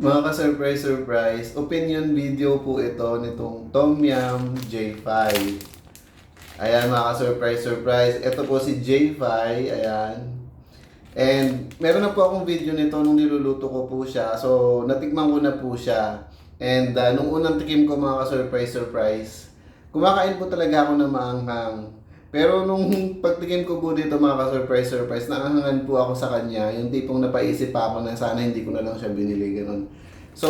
Mga ka-surprise, surprise, opinion video po ito nitong Tom Yum J5. Ayan mga ka-surprise, surprise. Ito po si J5, ayan. And meron na po akong video nito nung niluluto ko po siya. So, natikman ko na po siya. And uh, nung unang tikim ko mga ka-surprise, surprise, kumakain po talaga ako ng maanghang. Pero nung pagtikim ko po dito mga ka-surprise, surprise, naangangan po ako sa kanya. Yung tipong napaisip pa ako na sana hindi ko na lang siya binili, ganun. So,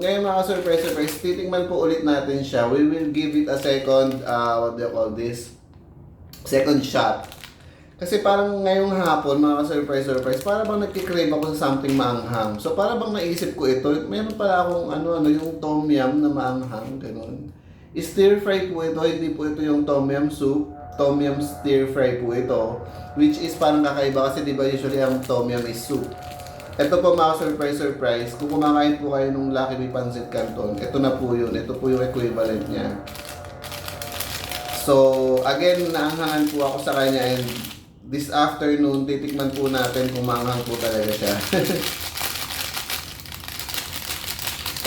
ngayon mga ka-surprise, surprise, titikman po ulit natin siya. We will give it a second, uh, what do you call this? Second shot. Kasi parang ngayong hapon, mga surprise surprise, para bang nagkikrave ako sa something maanghang. So para bang naisip ko ito, meron pala akong ano, ano, yung tom yum na maanghang, ganun. Stir fry po ito, hindi po ito yung tom yum soup. Tom yum stir fry po ito. Which is parang kakaiba kasi di ba usually ang tom yum is soup. Ito po mga surprise surprise, kung kumakain po kayo nung Lucky May Pancit Canton, ito na po yun. Ito po yung equivalent niya. So, again, naanghangan po ako sa kanya and this afternoon, titikman po natin kung maanghang po talaga siya.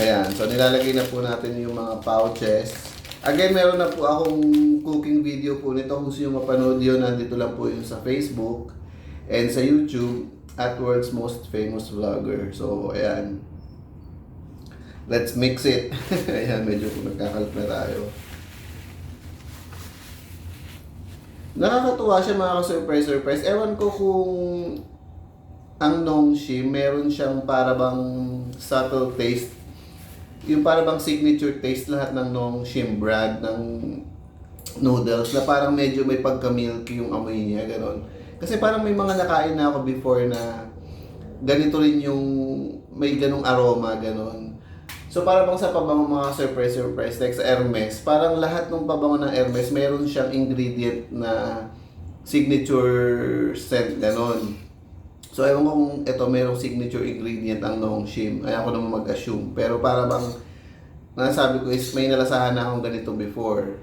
Ayan, so nilalagay na po natin yung mga pouches. Again, meron na po akong cooking video po nito. Kung gusto nyo mapanood yun, nandito lang po yun sa Facebook and sa YouTube at World's Most Famous Vlogger. So, ayan. Let's mix it. ayan, medyo nagkakalat na tayo. Nakakatuwa siya mga ka-surprise surprise. Ewan ko kung ang Nongshi, meron siyang para bang subtle taste. Yung para bang signature taste lahat ng Nongshim brand ng noodles na parang medyo may pagka-milky yung amoy niya, ganon. Kasi parang may mga nakain na ako before na ganito rin yung may ganong aroma, ganon. So para bang sa pabango mga surprise surprise like sa Hermes, parang lahat ng pabango ng Hermes meron siyang ingredient na signature scent ganon. So ewan ko kung ito merong signature ingredient ang Nongshim. Ayaw ko naman mag-assume. Pero para bang nasabi ko is may nalasahan na akong ganito before.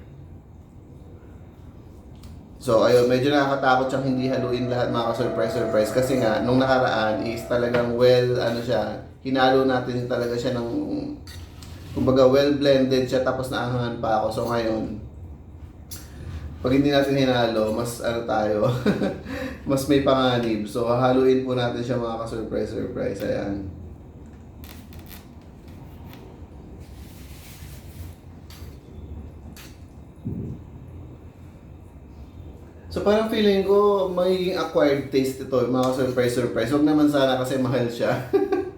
So ayun, medyo nakakatakot siyang hindi haluin lahat mga surprise surprise kasi nga nung nakaraan is talagang well ano siya, hinalo natin talaga siya ng kumbaga well blended siya tapos naangangan pa ako. So ngayon, pag hindi natin hinalo, mas ano tayo, mas may panganib. So haluin po natin siya mga ka-surprise surprise. Ayan. So parang feeling ko may acquired taste ito, yung mga surprise surprise. Huwag naman sana kasi mahal siya.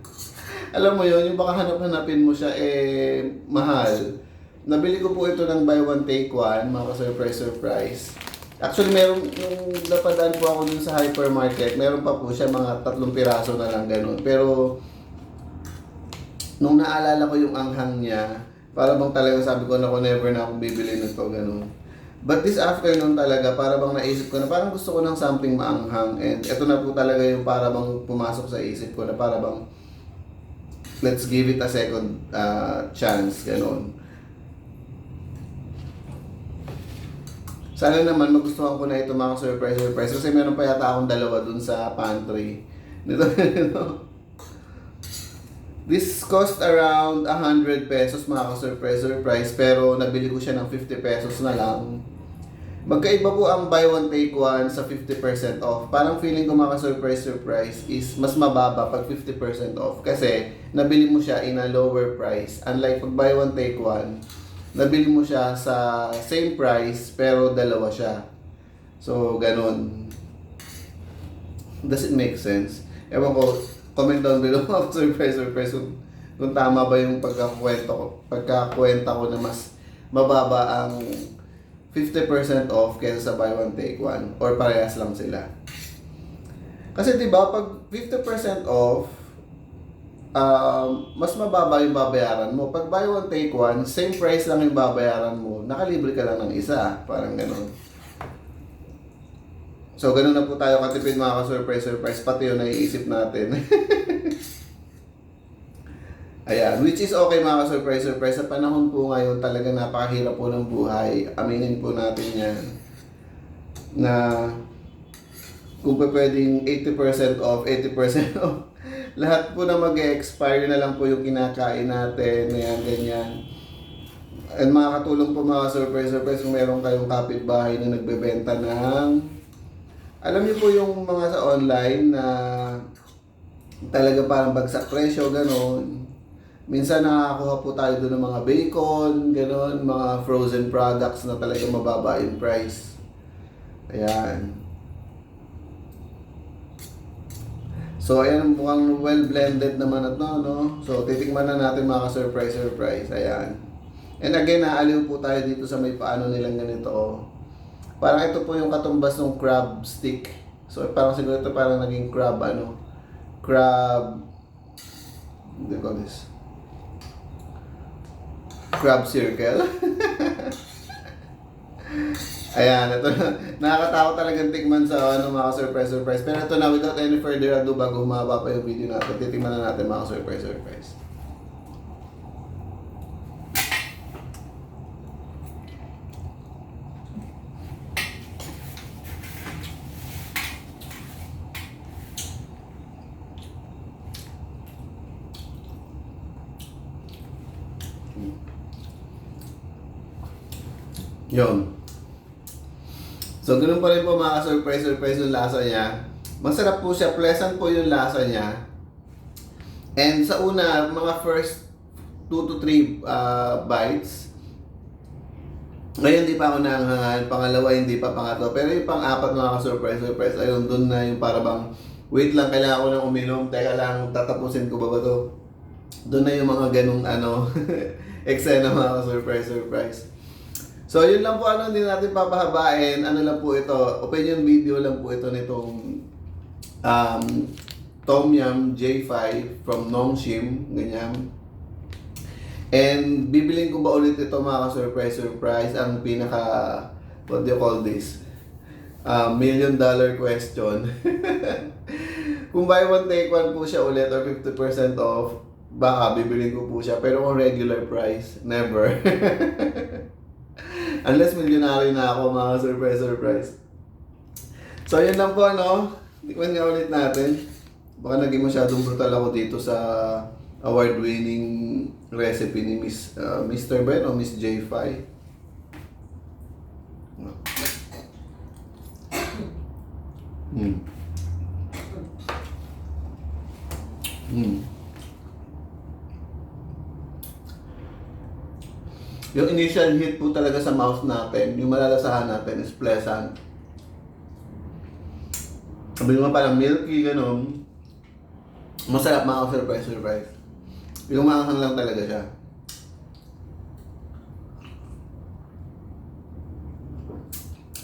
Alam mo yun, yung baka hanap-hanapin mo siya, eh, mahal. Nabili ko po ito ng buy one take one, mga surprise surprise. Actually, meron, yung napadaan po ako dun sa hypermarket, meron pa po siya mga tatlong piraso na lang ganun. Pero, nung naalala ko yung anghang niya, para bang talaga sabi ko na ko never na akong bibili nito, ganun. But this afternoon talaga, para bang naisip ko na parang gusto ko ng something maanghang. And ito na po talaga yung para bang pumasok sa isip ko na para bang let's give it a second uh, chance, ganun. Sana naman magustuhan ko na ito mga surprise surprise kasi meron pa yata akong dalawa dun sa pantry. Nito. This cost around 100 pesos mga ka-surprise surprise pero nabili ko siya ng 50 pesos na lang. Magkaiba po ang buy one take one sa 50% off. Parang feeling ko mga surprise surprise is mas mababa pag 50% off kasi nabili mo siya in a lower price. Unlike pag buy one take one, nabili mo siya sa same price pero dalawa siya. So ganun. Does it make sense? Ewan ko, comment down below mga surprise surprise kung, kung tama ba yung pagkakwento ko, pagkakwenta ko na mas mababa ang 50% off kaysa sa buy one take one or parehas lang sila. Kasi 'di ba pag 50% off um, mas mababa yung babayaran mo. Pag buy one take one, same price lang yung babayaran mo. Nakalibre ka lang ng isa, parang ganoon. So, ganun na po tayo katipid mga ka-surprise, surprise. Pati yung naiisip natin. Ayan, which is okay mga ka-surprise, surprise. Sa panahon po ngayon, talaga napakahirap po ng buhay. Aminin po natin yan. Na kung pa pwedeng 80% off, 80% off. Lahat po na mag-expire na lang po yung kinakain natin. Ayan, ganyan. And makakatulong po mga surprise surprise kung meron kayong kapitbahay na nagbebenta ng alam niyo po yung mga sa online na talaga parang bagsak presyo, ganon. Minsan nakakakuha po tayo doon ng mga bacon, ganon, mga frozen products na talaga mababa yung price. Ayan. So, ayan, mukhang well blended naman at no, no? So, titikman na natin mga surprise surprise. Ayan. And again, naaliw po tayo dito sa may paano nilang ganito. oh. Parang ito po yung katumbas ng crab stick. So, parang siguro ito parang naging crab, ano, crab, what do this? Crab circle. Ayan, ito na. Nakakatakot talagang tikman sa ano, mga surprise surprise. Pero ito na, without any further ado, bago humaba pa yung video natin, titikman na natin mga surprise surprise. Yun. So, ganun pa rin po mga surprise surprise yung lasa niya. Masarap po siya, pleasant po yung lasa niya. And sa una, mga first 2 to 3 uh, bites, ngayon di pa ako nanghangan, pangalawa hindi pa pangatlo, pero yung pang-apat mga surprise surprise, ayun doon na yung para bang, wait lang, kailangan ko nang uminom, teka lang, tatapusin ko ba ba to? Doon na yung mga ganung ano, eksena mga surprise surprise. So, yun lang po ano, hindi natin papahabain. Ano lang po ito, opinion video lang po ito nitong um, Tom Yum J5 from Nongshim, ganyan. And bibilin ko ba ulit ito mga surprise surprise ang pinaka what do you call this? Uh, million dollar question. kung buy one take one po siya ulit or 50% off, baka bibilin ko po siya. Pero kung regular price, never. Unless milyonary na ako, mga surprise, surprise. So, yun lang po, ano. Tikman nga ulit natin. Baka naging masyadong brutal ako dito sa award-winning recipe ni Miss uh, Mr. Ben o Miss J5. Hmm. Hmm. Yung initial hit po talaga sa mouth natin, yung malalasahan natin is pleasant. Sabi mo parang milky, ganun. Masarap mga surprise, surprise. Yung maanghang lang talaga siya.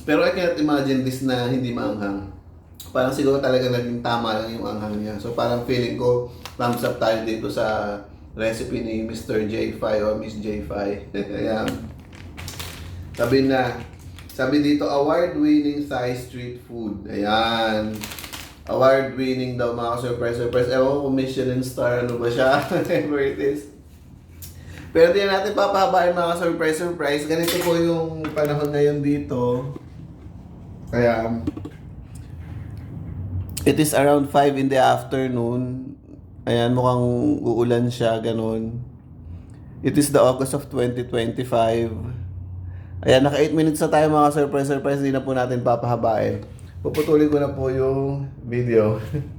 Pero I cannot imagine this na hindi maanghang. Parang siguro talaga naging tama lang yung anghang niya. So parang feeling ko, thumbs up tayo dito sa recipe ni Mr. J5 o Miss J5. Ayan. Sabi na, sabi dito, award-winning Thai street food. Ayan. Award-winning daw mga surprise surprise. Ewan ko Michelin star, ano ba siya? Whatever it is. Pero di na natin papahabain mga surprise surprise. Ganito po yung panahon ngayon dito. Kaya, it is around 5 in the afternoon. Ayan, mukhang uulan siya, ganun. It is the August of 2025. Ayan, naka 8 minutes na tayo mga surprise surprise. Hindi na po natin papahabain. Puputulin ko na po yung video.